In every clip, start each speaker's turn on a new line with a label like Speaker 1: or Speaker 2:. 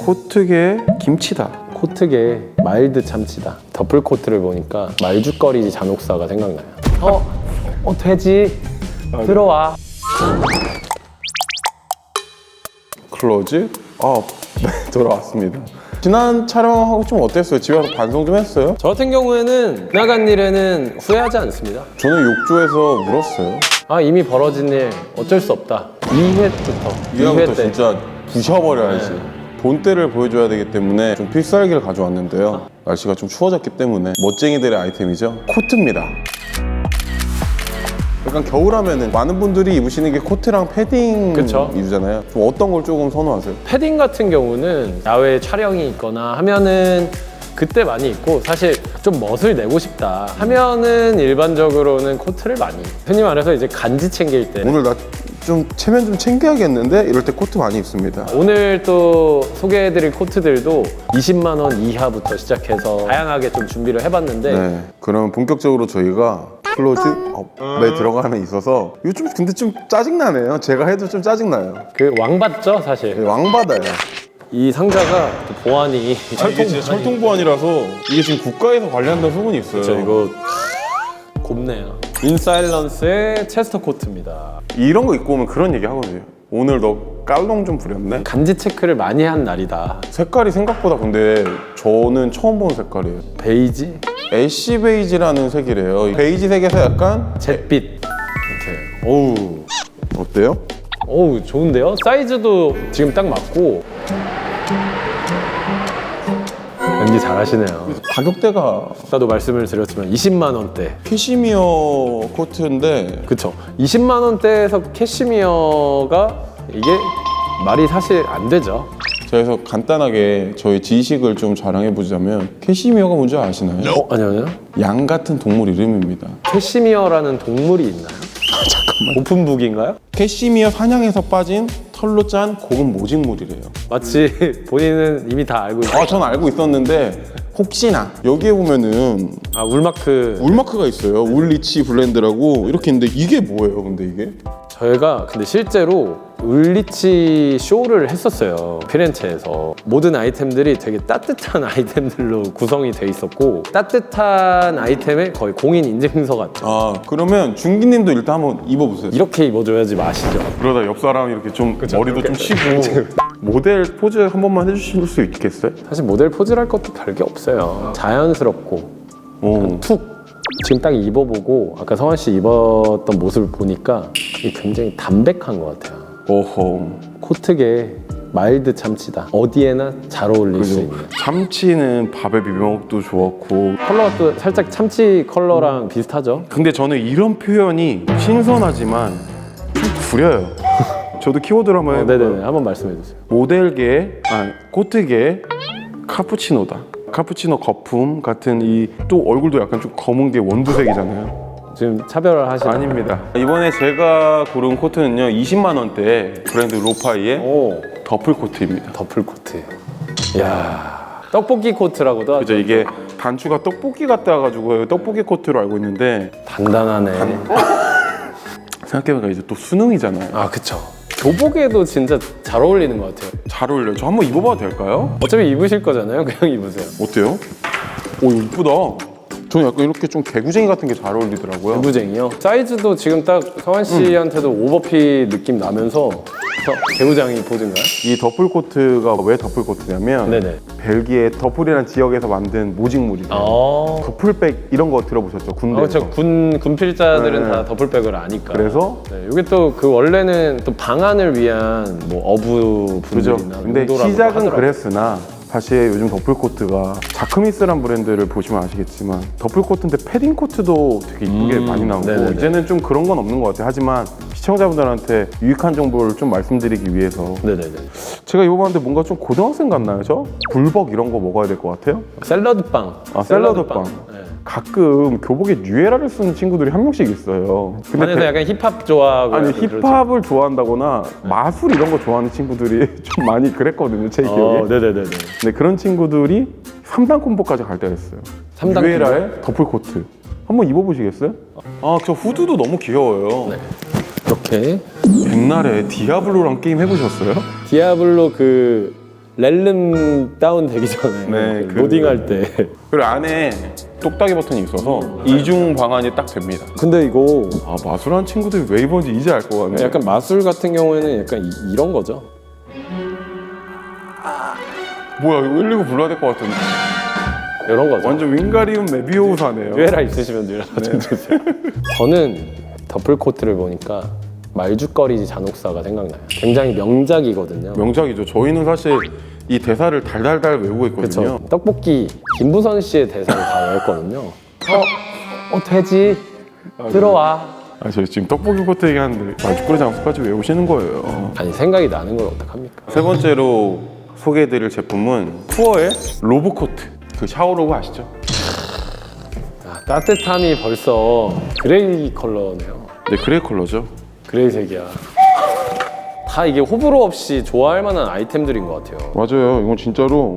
Speaker 1: 코트계 김치다.
Speaker 2: 코트계 마일드 참치다. 더플 코트를 보니까 말죽거리 잔혹사가 생각나요. 어, 어 돼지 들어와.
Speaker 1: 클로즈. 아, 네, 돌아왔습니다. 지난 촬영하고 좀 어땠어요? 집에 와서 반성 좀 했어요?
Speaker 2: 저 같은 경우에는 나간 일에는 후회하지 않습니다.
Speaker 1: 저는 욕조에서 울었어요.
Speaker 2: 아 이미 벌어진 일 어쩔 수 없다. 2회부터
Speaker 1: 2회부터 진짜 부셔버려야지.
Speaker 2: 네.
Speaker 1: 본때를 보여줘야 되기 때문에 좀 필살기를 가져왔는데요. 날씨가 좀 추워졌기 때문에 멋쟁이들의 아이템이죠. 코트입니다. 약간 겨울 하면은 많은 분들이 입으시는 게 코트랑 패딩
Speaker 2: 그쵸.
Speaker 1: 이잖아요. 좀 어떤 걸 조금 선호하세요?
Speaker 2: 패딩 같은 경우는 야외 촬영이 있거나 하면은 그때 많이 입고 사실 좀 멋을 내고 싶다 하면은 일반적으로는 코트를 많이. 흔히 말해서 이제 간지 챙길 때
Speaker 1: 오늘 나 좀 체면 좀 챙겨야겠는데 이럴 때 코트 많이 입습니다.
Speaker 2: 오늘 또 소개해드릴 코트들도 20만 원 이하부터 시작해서 다양하게 좀 준비를 해봤는데
Speaker 1: 네. 그럼 본격적으로 저희가 클로즈업에 들어가면 있어서 이거 좀 근데 좀 짜증나네요. 제가 해도 좀 짜증나요.
Speaker 2: 그 왕받죠 사실
Speaker 1: 네, 왕바다요.
Speaker 2: 이 상자가 또 보안이
Speaker 1: 철통, 철통 보안이라서 이게 지금 국가에서 관리한다는 소문이 있어요.
Speaker 2: 저 이거 곱네요 인사일런스의 체스터 코트입니다
Speaker 1: 이런 거 입고 오면 그런 얘기 하거든요. 오늘 너 깔롱 좀 부렸네.
Speaker 2: 간지 체크를 많이 한 날이다
Speaker 1: 색깔이 생각보다 근데 저는 처음 본 색깔이에요.
Speaker 2: 베이지
Speaker 1: 애쉬 베이지라는 색이래요. 베이지 색에서 약간
Speaker 2: 잿빛 이렇게 어우
Speaker 1: 어때요?
Speaker 2: 어우 좋은데요? 사이즈도 지금 딱 맞고 연기 잘하시네요
Speaker 1: 가격대가
Speaker 2: 아까도 말씀을 드렸지만 20만 원대
Speaker 1: 캐시미어 코트인데
Speaker 2: 그쵸 20만 원대에서 캐시미어가 이게 말이 사실 안 되죠
Speaker 1: 자, 그래서 간단하게 저희 지식을 좀 자랑해 보자면 캐시미어가 뭔지 아시나요?
Speaker 2: 어? 아니요 아니요
Speaker 1: 양 같은 동물 이름입니다.
Speaker 2: 캐시미어라는 동물이 있나요? 잠깐만 오픈북인가요?
Speaker 1: 캐시미어 사냥에서 빠진 털로 짠 고급 모직물이래요.
Speaker 2: 마치 본인은 이미 다 알고 있어요
Speaker 1: 아, 전 알고 있었는데 혹시나 여기에 보면은
Speaker 2: 아 울마크
Speaker 1: 울마크가 있어요. 울리치 블렌드라고 이렇게 있는데 이게 뭐예요? 근데 이게
Speaker 2: 저희가 근데 실제로 울리치 쇼를 했었어요. 피렌체에서. 모든 아이템들이 되게 따뜻한 아이템들로 구성이 돼 있었고 따뜻한 아이템의 거의 공인 인증서 같은.
Speaker 1: 아 그러면 중기님도 일단 한번 입어보세요.
Speaker 2: 이렇게 입어줘야지 맛이죠.
Speaker 1: 그러다 옆 사람 이렇게 좀 머리도 좀. 치고. 모델 포즈 한 번만 해주실 수 있겠어요?
Speaker 2: 사실 모델 포즈랄 것도 별게 없어요. 자연스럽고
Speaker 1: 오.
Speaker 2: 툭. 지금 딱 입어보고 아까 성환 씨 입었던 모습을 보니까 굉장히 담백한 것 같아요
Speaker 1: 오호.
Speaker 2: 코트계 마일드 참치다 어디에나 잘 어울릴 수
Speaker 1: 그리고
Speaker 2: 있는
Speaker 1: 참치는 밥에 비벼 먹도 좋았고
Speaker 2: 컬러가 또 살짝 참치 컬러랑 비슷하죠
Speaker 1: 근데 저는 이런 표현이 신선하지만 좀 구려요. 저도 키워드를 한번
Speaker 2: 어,
Speaker 1: 해볼까요?
Speaker 2: 네네네 한번 말씀해 주세요
Speaker 1: 모델계, 아 코트계 카푸치노다. 카푸치노 거품 같은 이 또 얼굴도 약간 좀 검은 게 원두색이잖아요.
Speaker 2: 지금 차별을 하시는
Speaker 1: 아닙니다. 이번에 제가 고른 코트는요 20만 원대 브랜드 로파이의
Speaker 2: 오
Speaker 1: 더플 코트입니다.
Speaker 2: 더플 코트 이야 떡볶이 코트라고도 하죠
Speaker 1: 그죠 이게 단추가 떡볶이 같다 가지고 떡볶이 코트로 알고 있는데
Speaker 2: 단단하네
Speaker 1: 생각해보니까 이제 또 수능이잖아요.
Speaker 2: 아 그쵸 교복에도 진짜 잘 어울리는 것 같아요
Speaker 1: 잘 어울려요. 저 한번 입어봐도 될까요?
Speaker 2: 어차피 입으실 거잖아요 그냥 입으세요
Speaker 1: 어때요? 오 이쁘다. 저는 약간 이렇게 좀 개구쟁이 같은 게 잘 어울리더라고요.
Speaker 2: 개구쟁이요 사이즈도 지금 딱 성환 씨한테도 오버핏 느낌 나면서 저 개구장이 포즈인가요?
Speaker 1: 이 더플 코트가 왜 더플 코트냐면
Speaker 2: 네네
Speaker 1: 벨기에 더플이라는 지역에서 만든 모직물이에요.
Speaker 2: 아
Speaker 1: 더플백 이런 거 들어보셨죠?
Speaker 2: 아,
Speaker 1: 군대에서.
Speaker 2: 그렇죠. 군 군필자들은
Speaker 1: 네.
Speaker 2: 다 더블백을 아니까.
Speaker 1: 그래서
Speaker 2: 네, 이게 또 그 원래는 또 방안을 위한 뭐 어부
Speaker 1: 그죠.
Speaker 2: 분들이나
Speaker 1: 근데
Speaker 2: 농도라고
Speaker 1: 시작은
Speaker 2: 하더라고요.
Speaker 1: 그랬으나 사실 요즘 더플 코트가 자크미스란 브랜드를 보시면 아시겠지만 더플 코트인데 패딩 코트도 되게 이쁘게
Speaker 2: 음,
Speaker 1: 많이 나오고
Speaker 2: 네네네.
Speaker 1: 이제는 좀 그런 건 없는 것 같아요. 하지만 시청자분들한테 유익한 정보를 좀 말씀드리기 위해서
Speaker 2: 네네네.
Speaker 1: 제가 입어봤는데 뭔가 좀 고등학생 같나요, 저? 불벅 이런 거 먹어야 될 것 같아요.
Speaker 2: 샐러드 빵.
Speaker 1: 아, 샐러드 빵.
Speaker 2: 네.
Speaker 1: 가끔 교복에 뉴에라를 쓰는 친구들이 한 명씩 있어요.
Speaker 2: 안에서
Speaker 1: 배-
Speaker 2: 약간 힙합 좋아하고
Speaker 1: 아니
Speaker 2: 약간 그렇죠.
Speaker 1: 힙합을 좋아한다거나 마술 이런 거 좋아하는 친구들이 좀 많이 그랬거든요, 제 기억에.
Speaker 2: 어, 네네네네.
Speaker 1: 근데 그런 친구들이 3단 콤보까지 갈 때가 있어요.
Speaker 2: 삼단
Speaker 1: 뉴에라의 더플 코트. 한번 입어보시겠어요? 아, 저 후드도 너무 귀여워요.
Speaker 2: 네. 이렇게
Speaker 1: 백날에 디아블로랑 게임 해보셨어요?
Speaker 2: 디아블로 그 렐름 다운 되기 전에
Speaker 1: 네,
Speaker 2: 그
Speaker 1: 그-
Speaker 2: 로딩할 때
Speaker 1: 그리고 안에 똑딱이 버튼이 있어서 이중 방안이 딱 됩니다.
Speaker 2: 근데 이거
Speaker 1: 아 마술하는 친구들이 왜 입었는지 이제 알 것 같네.
Speaker 2: 약간 마술 같은 경우에는 약간 이, 런 거죠
Speaker 1: 뭐야 이거 119 불러야 될 것 같은데.
Speaker 2: 이런 거죠
Speaker 1: 완전 윙가리움 메비오사네요.
Speaker 2: 듀에라 있으시면 듀에라 좀 주세요 저는 더플 코트를 보니까 말죽거리지 잔혹사가 생각나요 굉장히 명작이거든요
Speaker 1: 명작이죠. 저희는 사실 이 대사를 달달달 외우고 있거든요.
Speaker 2: 그렇죠. 떡볶이 김부선 씨의 대사를 다 외웠거든요. 어, 어 돼지 들어와.
Speaker 1: 아, 저희 지금 떡볶이 코트 얘기하는데 마주꾸리 장수까지 외우시는 거예요.
Speaker 2: 아니 생각이 나는 걸 어떡합니까?
Speaker 1: 세 번째로 소개해드릴 제품은 투어의 로브 코트. 그 샤워 로브 아시죠?
Speaker 2: 아, 따뜻함이 벌써 그레이 컬러네요.
Speaker 1: 네, 그레이 컬러죠.
Speaker 2: 그레이색이야. 다 이게 호불호 없이 좋아할 만한 아이템들인 것 같아요.
Speaker 1: 맞아요. 이건 진짜로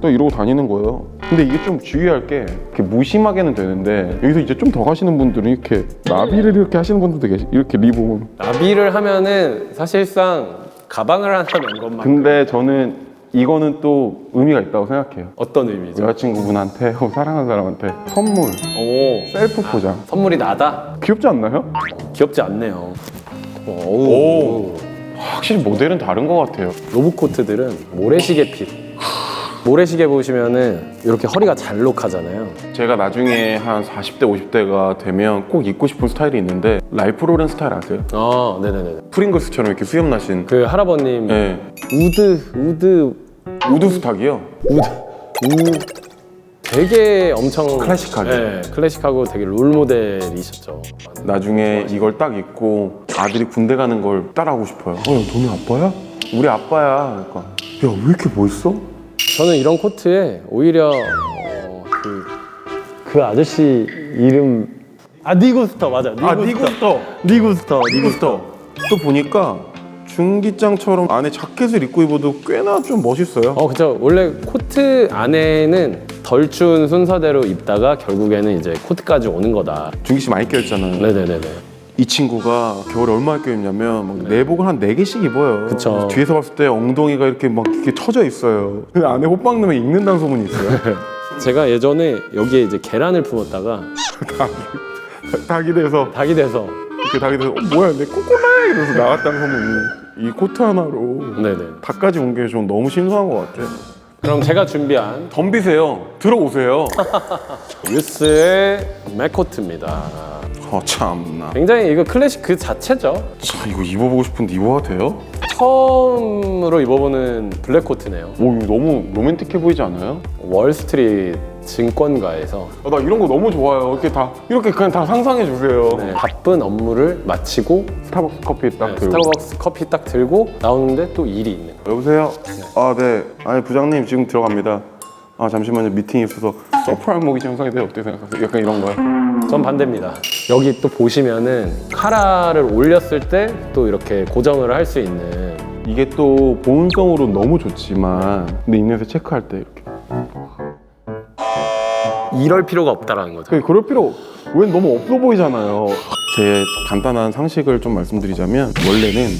Speaker 1: 또 이러고 다니는 거예요. 근데 이게 좀 주의할 게 이렇게 무심하게는 되는데 여기서 이제 좀 더 가시는 분들은 이렇게 나비를 이렇게 하시는 분들도 계시. 이렇게 리본.
Speaker 2: 나비를 하면은 사실상 가방을 하나 맨 것만
Speaker 1: 근데 저는 이거는 또 의미가 있다고 생각해요.
Speaker 2: 어떤 의미죠?
Speaker 1: 여자친구분한테 혹은 사랑하는 사람한테 선물,
Speaker 2: 오
Speaker 1: 셀프 포장.
Speaker 2: 선물이 나다?
Speaker 1: 귀엽지 않나요?
Speaker 2: 귀엽지 않네요. 오,
Speaker 1: 오. 확실히 모델은 다른 것 같아요.
Speaker 2: 로브코트들은 모래시계 핏. 모래시계 보시면은 이렇게 허리가 잘록하잖아요.
Speaker 1: 제가 나중에 한 40대, 50대가 되면 꼭 입고 싶은 스타일이 있는데 라이프 로렌 스타일 아세요?
Speaker 2: 아, 네네네.
Speaker 1: 프링글스처럼 이렇게 수염 나신
Speaker 2: 그 할아버님
Speaker 1: 네.
Speaker 2: 우드 우드
Speaker 1: 우드 스탁이요.
Speaker 2: 우드 우 되게 엄청
Speaker 1: 클래식하게.
Speaker 2: 네, 클래식하고 되게 롤 모델이셨죠.
Speaker 1: 나중에 이걸 딱 입고 아들이 군대 가는 걸 따라하고 싶어요. 어, 야, 너네 아빠야? 우리 아빠야. 그러니까 야, 왜 이렇게 멋있어?
Speaker 2: 저는 이런 코트에 오히려 어, 그, 그 아저씨 이름 아 니구스터 맞아. 니구스터.
Speaker 1: 아, 니구스터.
Speaker 2: 니구스터.
Speaker 1: 니구스터. 또 보니까 중기장처럼 안에 자켓을 입고 입어도 꽤나 좀 멋있어요.
Speaker 2: 어, 그죠. 원래 코트 안에는 덜 추운 순서대로 입다가 결국에는 이제 코트까지 오는 거다.
Speaker 1: 중기 씨 많이 껴있잖아요.
Speaker 2: 네네네네.
Speaker 1: 이 친구가 겨울에 얼마나 껴입냐면 막 내복을 한 네개씩 입어요.
Speaker 2: 그쵸.
Speaker 1: 뒤에서 봤을 때 엉덩이가 이렇게 막 이렇게 쳐져 있어요. 근데 안에 호빵 넣으면 익는다는 소문이 있어요.
Speaker 2: 제가 예전에 여기에 이제 계란을 품었다가
Speaker 1: 닭이 돼서
Speaker 2: 닭이 돼서
Speaker 1: 이렇게 닭이 돼서 어, 뭐야 내 코코나 이러면서 나갔다는 소문이 이 코트 하나로
Speaker 2: 네네.
Speaker 1: 닭까지 온 게 좀 너무 신선한 것 같아.
Speaker 2: 그럼 제가 준비한
Speaker 1: 덤비세요. 들어오세요.
Speaker 2: 유스의 맥코트입니다.
Speaker 1: 어 참나.
Speaker 2: 굉장히 이거 클래식 그 자체죠.
Speaker 1: 참 이거 입어보고 싶은데 입어도 돼요?
Speaker 2: 처음으로 입어보는 블랙 코트네요.
Speaker 1: 오 이거 너무 로맨틱해 보이지 않아요?
Speaker 2: 월스트리트 증권가에서
Speaker 1: 아, 나 이런 거 너무 좋아요. 이렇게 다 이렇게 그냥 다 상상해 주세요.
Speaker 2: 네, 바쁜 업무를 마치고
Speaker 1: 스타벅스 커피 딱
Speaker 2: 네,
Speaker 1: 들고.
Speaker 2: 스타벅스 커피 딱 들고 나오는데 또 일이 있는 거예요.
Speaker 1: 여보세요? 아, 네. 아니, 부장님 지금 들어갑니다. 아, 잠시만요. 미팅이 있어서 서프라임 모기 형성에 대해 어떻게 생각하세요? 약간 이런 거요.
Speaker 2: 전 반대입니다. 여기 또 보시면은 카라를 올렸을 때 또 이렇게 고정을 할 수 있는
Speaker 1: 이게 또 보온성으로 너무 좋지만 근데 인터넷에 체크할 때 이렇게
Speaker 2: 이럴 필요가 없다라는 거죠.
Speaker 1: 그- 그럴 필요 왜 너무 없어 보이잖아요. 제 간단한 상식을 좀 말씀드리자면 원래는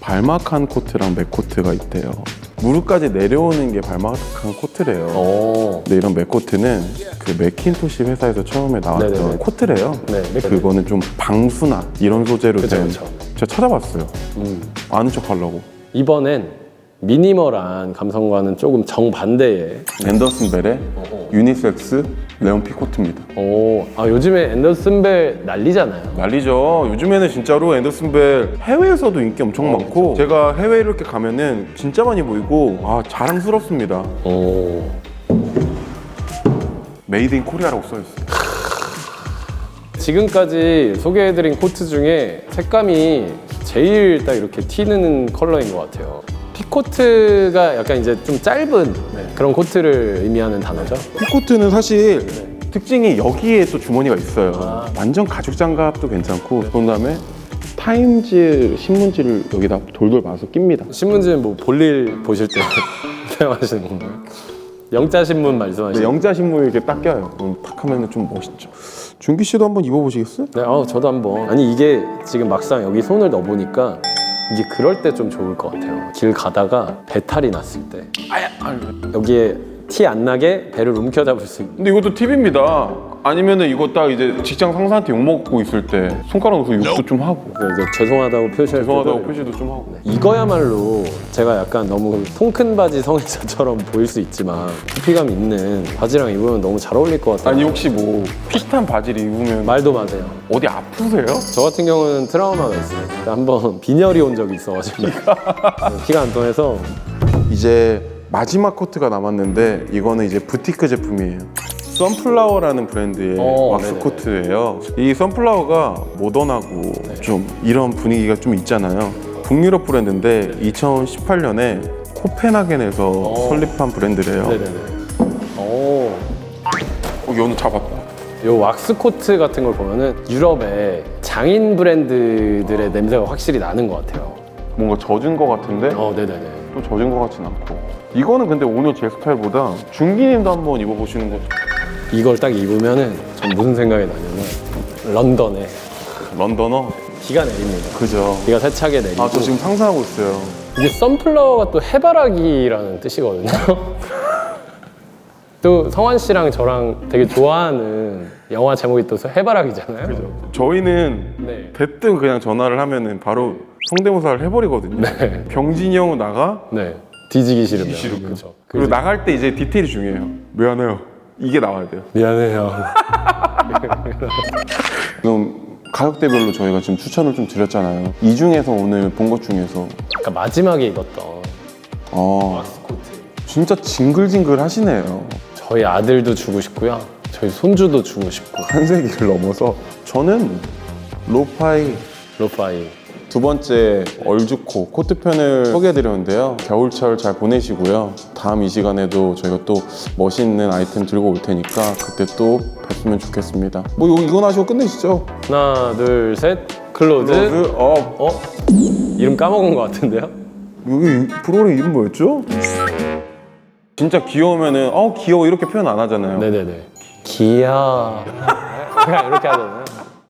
Speaker 1: 발막한 코트랑 맥코트가 있대요. 무릎까지 내려오는 게 발막한 코트래요.
Speaker 2: 오.
Speaker 1: 근데 이런 맥코트는 그 맥킨토시 회사에서 처음에 나왔던
Speaker 2: 네네네.
Speaker 1: 코트래요.
Speaker 2: 네, 맥-
Speaker 1: 그거는 좀 방수나 이런 소재로
Speaker 2: 그쵸,
Speaker 1: 된.
Speaker 2: 그쵸.
Speaker 1: 제가 찾아봤어요.
Speaker 2: 음.
Speaker 1: 아는 척 하려고.
Speaker 2: 이번엔 미니멀한 감성과는 조금 정반대의
Speaker 1: 앤더슨 벨의 유니섹스 레온 피 코트입니다.
Speaker 2: 오, 아 요즘에 앤더슨 벨 난리잖아요.
Speaker 1: 난리죠. 요즘에는 진짜로 앤더슨 벨 해외에서도 인기 엄청 많고 제가 해외 이렇게 가면은 진짜 많이 보이고 아 자랑스럽습니다.
Speaker 2: 오,
Speaker 1: 메이드 인 코리아라고 써 있어요.
Speaker 2: 지금까지 소개해드린 코트 중에 색감이 제일 딱 이렇게 튀는 컬러인 것 같아요. 피코트가 약간 이제 좀 짧은 그런 코트를 의미하는 단어죠.
Speaker 1: 이 코트는 사실 특징이 여기에 또 주머니가 있어요.
Speaker 2: 아.
Speaker 1: 완전 가죽 장갑도 괜찮고 그런 다음에 타임즈 신문지를 여기다 돌돌 말아서 낍니다.
Speaker 2: 신문지는 뭐 볼일 보실 때 사용하시는 건가요? 영자 신문 말씀하시는
Speaker 1: 근데 영자 신문 이렇게 딱 껴요. 그럼 탁 하면 좀 멋있죠. 준기 씨도 한번 입어보시겠어요?
Speaker 2: 네, 어, 저도 한번. 아니 이게 지금 막상 여기 손을 넣어보니까 이제 그럴 때 좀 좋을 것 같아요. 길 가다가 배탈이 났을 때
Speaker 1: 아야. 아유.
Speaker 2: 여기에 티 안 나게 배를 움켜잡을 수 있는
Speaker 1: 근데 이것도 팁입니다. 아니면은 이거 딱 이제 직장 상사한테 욕 먹고 있을 때 손가락 넣어서 욕도 좀 하고
Speaker 2: 이제 죄송하다고 표시할
Speaker 1: 죄송하다고
Speaker 2: 때도
Speaker 1: 표시도 좀 하고.
Speaker 2: 이거야말로 제가 약간 너무 통큰 바지 성애자처럼 보일 수 있지만 부피감 있는 바지랑 입으면 너무 잘 어울릴 것 같아요.
Speaker 1: 아니 혹시 뭐 핏한 바지를 입으면
Speaker 2: 말도 마세요.
Speaker 1: 어디 아프세요?
Speaker 2: 저 같은 경우는 트라우마가 있어요. 한번 빈혈이 온 적이 있어가지고 피가 안 통해서
Speaker 1: 이제 마지막 코트가 남았는데 이거는 이제 부티크 제품이에요. 선플라워라는 브랜드의
Speaker 2: 어,
Speaker 1: 왁스
Speaker 2: 네네.
Speaker 1: 코트예요. 이 선플라워가 모던하고 좀 이런 분위기가 좀 있잖아요. 북유럽 브랜드인데 2018년에 코펜하겐에서
Speaker 2: 어.
Speaker 1: 설립한 브랜드래요.
Speaker 2: 네네네. 오,
Speaker 1: 어, 연우 잡았다.
Speaker 2: 요 왁스 코트 같은 걸 보면은 유럽의 장인 브랜드들의 냄새가 확실히 나는 것 같아요.
Speaker 1: 뭔가 젖은 것 같은데
Speaker 2: 어, 네네네.
Speaker 1: 또 젖은 것 같진 않고. 이거는 근데 오늘 제 스타일보다 중기님도 한번 입어보시는 것도
Speaker 2: 이걸 딱 입으면은 전 무슨 생각이 나냐면 런던에
Speaker 1: 런던어
Speaker 2: 비가 내립니다.
Speaker 1: 그죠.
Speaker 2: 비가 세차게 내리고
Speaker 1: 아 저 지금 상상하고 있어요.
Speaker 2: 이게 선플라워가 또 해바라기라는 뜻이거든요. 또 성환 씨랑 저랑 되게 좋아하는 영화 제목이 또 해바라기잖아요.
Speaker 1: 저희는
Speaker 2: 네.
Speaker 1: 대뜸 그냥 전화를 하면은 바로 성대모사를 해버리거든요.
Speaker 2: 네.
Speaker 1: 병진이 형은 나가
Speaker 2: 네. 뒤지기 싫으면.
Speaker 1: 싫으면.
Speaker 2: 그렇죠.
Speaker 1: 그리고 나갈 때 이제 디테일이 중요해요. 미안해요. 이게 나와야 돼요.
Speaker 2: 미안해요.
Speaker 1: 그럼 가격대별로 저희가 지금 추천을 좀 드렸잖아요. 이 중에서 오늘 본 것 중에서
Speaker 2: 아까 마지막에 입었던
Speaker 1: 어
Speaker 2: 왁스코트.
Speaker 1: 진짜 징글징글 하시네요.
Speaker 2: 저희 아들도 주고 싶고요. 저희 손주도 주고 싶고.
Speaker 1: 한 세기를 넘어서 저는 로파이
Speaker 2: 로파이.
Speaker 1: 두 번째 얼주코 코트편을 소개해드렸는데요. 겨울철 잘 보내시고요. 다음 이 시간에도 저희가 또 멋있는 아이템 들고 올 테니까 그때 또 뵀으면 좋겠습니다. 뭐 이거, 이건 하시고 끝내시죠.
Speaker 2: 하나, 둘, 셋. 클로즈.
Speaker 1: 클로즈 업.
Speaker 2: 어? 이름 까먹은 것 같은데요?
Speaker 1: 여기 프로그램 이름 뭐였죠? 진짜 귀여우면은 어 귀여워 이렇게 표현 안 하잖아요.
Speaker 2: 네네네. 기야. 그냥 이렇게 하잖아요.